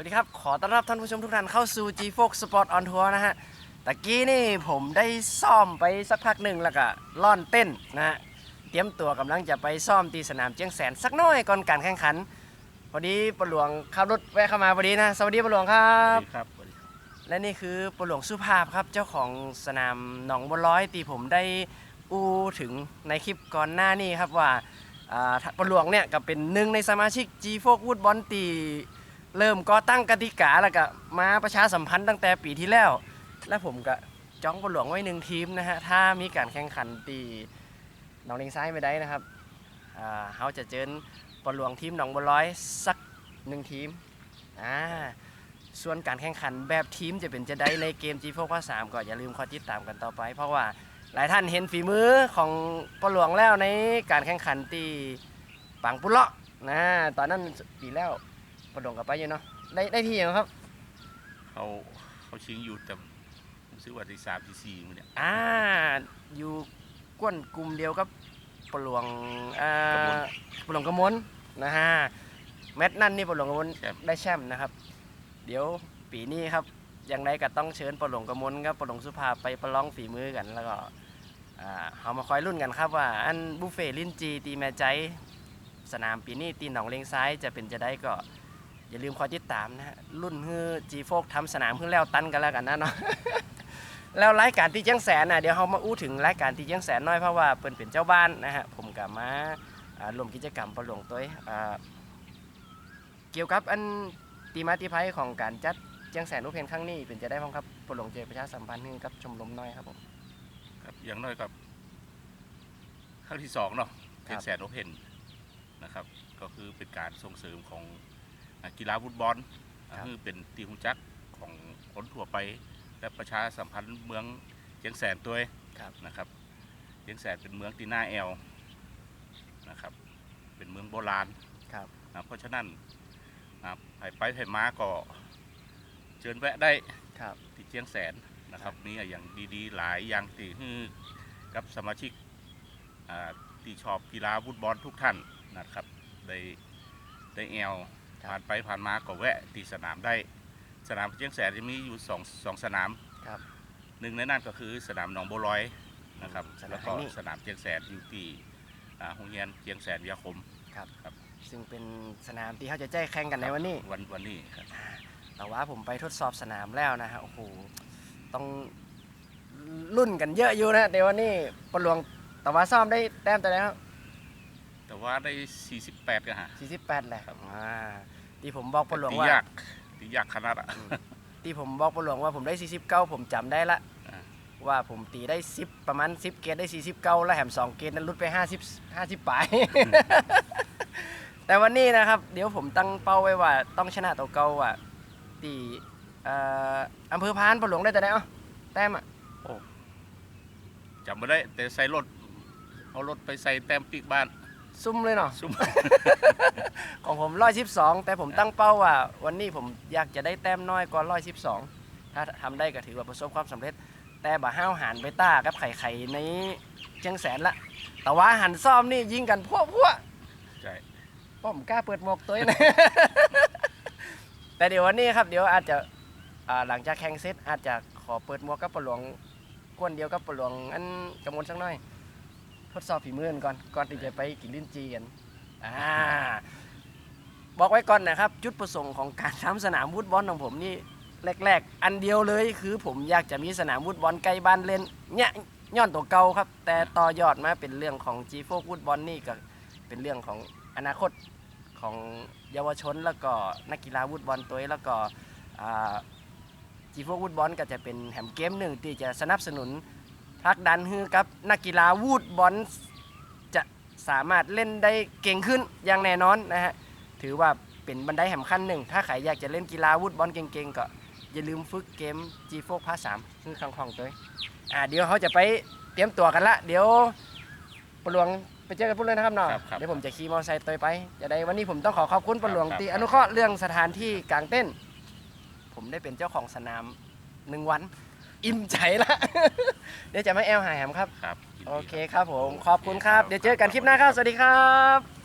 วัสดีครับ ขอต้อนรับท่านผู้ชมทุกท่านเข้าสู่ G Fox Sport on Tour นะฮะ ตะกี้นี่ผมได้ซ่อมไปสักพักหนึ่งแล้วก็ล่อนเต้นนะฮะ เตรียมตัวกำลังจะไปซ่อมตีสนามเจียงแสนสักหน้อยก่อนการแข่งขัน พอดีปหลวงขับรถแวะเข้ามาพอดีนะ สวัสดีปหลวงครัสวับสดีครับสวัสดีครับและนี่คือปหลวงสุภาพครับ เจ้าของสนามหนองบัวร้อยตีผมได้อู้ถึงในคลิปก่อนหน้านี้ครับว่าอ่าปหลวงเนี่ยก็เป็นหนึ่งในสมาชิก G f o วูดบอลตี เริ่มก่อตั้งกติกาแล้วก็มาประชาสัมพันธ์ตั้งแต่ปีที่แล้ว และผมก็จ้องปหลวงไว้หนึ่งทีมนะฮะถ้ามีการแข่งขันตีหนองเลงซ้ายไม่ได้นะครับอ่าเขาจะเจอปหลวงทีมหนองบัวร้อยสักหนึ่งทีมอ่าส่วนการแข่งขันแบบทีมจะเป็นจะได้ในเกม G4 ภาค3ก็อย่าลืมคอยติดตามกันต่อไป เพราะว่าหลายท่านเห็นฝีมือของปหลวงแล้วในการแข่งขันตีปังปุเลาะนะตอนนั้นปีแล้ว ปหลวงกับไปอยู่เนาะได้ได้ที่ยังครับ เขาเขาชิงอยู่แต่รู้สึกว่าที่สามที่สี่มือเนี่ยอ่าอยู่ก้วนกลุ่มเดียวกับปหลวงอ่ากมลปหลวงกมลนะฮะแมตช์นั่นนี่ปหลวงกมลแชมป์ได้แชมป์นะครับ เดี๋ยวปีนี้ครับอย่างไรก็ต้องเชิญปหลวงกมลกับปหลวงสุภาพไปประลองฝีมือกันแล้วก็อ่าเอามาคอยรุ่นกันครับว่า อันบุฟเฟ่ลินจีตีแม่ใจ สนามปีนี้ตีหนองเลงซ้ายจะเป็นจะได้ก็ อย่าลืมคอยติดตามนะฮะรุ่นฮือจีโฟกทำสนามเพิ่งแล้วตันกันแล้วกันนะเนาะแล้วรายการที่เจียงแสนนะเดี๋ยวเรามาอู้ถึงรายการที่เจียงแสนน้อยเพราะว่าเปิ่นเป็นเจ้าบ้านนะฮะผมกับมาอ่ารวมกิจกรรมประหลวงตัวอ่าเกี่ยวกับอันตีมาตีไพของการจัดเจียงแสนรูปเพนครั้งนี้เป็นจะได้พ้องครับประหลวงเจประชาสัมพันธ์ให้กับชมรมน้อยครับผมครับอย่างน้อยกับครั้งที่สองเนาะครัเทบนแสนโอเพนนะครับ ก็คือเป็นการส่งเสริมของ กกีฬาฟุตบอลอ่าคือเป็นตีหุจักของคนทั่วไป และประชาสัมพันธ์เมืองเชียงแสนตัวเองครับนะครับเชียงแสนเป็นเมืองตีหน้าแอลนะครับ เป็นเมืองโบราณครับนะเพราะฉะนั้นนะไปไปไปมาก็เชิญแวะได้ครับที่เชียงแสนนะครับมีอย่างดีๆ หลายอย่างที่ให้กับสมาชิกอ่าที่ชอบกีฬาฟุตบอลทุกท่านนะครับได้ได้แอลครับ ผ่านไปผ่านมาก็แวะที่สนามได้ สนามเชียงแสนจะมีอยู่สองสองสนามครับหนึ่งในนั้นก็คือสนามหนองบัวลอยนะครับสนามแล้วก็แห่งนี้ สนามเชียงแสนอยู่ที่อ่าโรงเรียนเชียงแสนวิทยาคมซึ่งเป็นสนามที่เขาจะแจ้งแข่งกันในวันนี้ วันวันนี้ครับ แต่ว่าผมไปทดสอบสนามแล้วนะฮะโอ้โหต้องรุ่นกันเยอะอยู่นะแต่วันนี้ประหลวงแต่ว่าซ่อมได้แต้มแต่แล้วแต่ว่าได้ 48กันฮะ 48แหละครับ อ่า ที่ผมบอกประหลวงตีว่ายากตียากขนาดอะ ที่ผมบอกประหลวงว่าผมได้ 49 ผมจำได้ละ อ่า ว่าผมตีได้ 10 ประมาณ 10 เกตได้ 49 แล้วแถม2 เกตนั้นลดไป 50 50ปลาย แต่วันนี้นะครับ เดี๋ยวผมตั้งเป้าไว้ว่าต้องชนะตัวเก่าอะตีเอ่ออำเภอพานประหลวงได้แต่ไหนเอ้าแต้มอะจำไม่ได้ แต่ใส่รถ เอารถไปใส่แต้มปีกบ้าน ซุ่มเลยเนาะ ซุ่ม ของผมร้อยสิบสองแต่ผมตั้งเป้าว่า วันนี้ผมอยากจะได้แต้มน้อยกว่าร้อยสิบสองถ้าทำได้ก็ถือว่าประสบความสำเร็จ แต่บ่าห้าวหานไปต้ากับไข่ไข่ในเชียงแสนละ แต่ว่าหันซ่อมนี่ยิงกันพวกพวกใช่ป้อมกล้าเปิดหมวกตัวเองนะ แต่เดี๋ยววันนี้ครับเดี๋ยวอาจจะอ่าหลังจากแข่งเสร็จอาจจะขอเปิดหมวกกับปะหลวงกวนเดียวกับปะหลวงอันกำมลสักหน่อยท ดสอบฝีมือกันก่อนก่อนที่จะไปกินลิ้นจีกันอ่าบอกไว้ก่อนนะครับ จุดประสงค์ของการทำสนามฟุตบอลของผมนี่แรกๆ อันเดียวเลยคือผมอยากจะมีสนามฟุตบอลใกล้บ้านเล่นเนี่ยย้อนตัวเก่าครับ แต่ต่อยอดมาเป็นเรื่องของ G โฟกฟุตบอลนี่ก็เป็นเรื่องของอนาคตของเยาวชนแล้วก็นักกีฬาฟุตบอลตัวเองแล้วก็จีโฟกฟุตบอลก็จะเป็นแหมเกมหนึ่งที่จะสนับสนุน ผลักดันให้กับนักกีฬาวูดบอลจะสามารถเล่นได้เก่งขึ้นอย่างแน่นอนนะฮะถือว่าเป็นบันไดแห่งขั้นหนึ่ง ถ้าใครอยากจะเล่นกีฬาวูดบอลเก่งๆก็อย่าลืมฝึกเกม G โฟพาสามคือคล่องๆตัวเองอ่าเดี๋ยวเขาจะไปเตรียมตัวกันละ เดี๋ยวปลวงไปเจอกันพุ่นเลยนะครับน้องครับครับเดี๋ยวผมจะขี่มอเตอร์ไซค์ตัวไปจะได้วันนี้ผมต้องขอขอบคุณปลวงที่อนุเคราะห์เรื่องสถานที่กลางเต้น ผมได้เป็นเจ้าของสนามหนึ่งวัน อิ่มใจละ เดี๋ยวจะไม่แอลหายแหมครับ ครับยินดีโอเครับครับผม ขอบคุณครับ เดี๋ยวเจอกันคลิปหน้าครับ สวัสดีครับ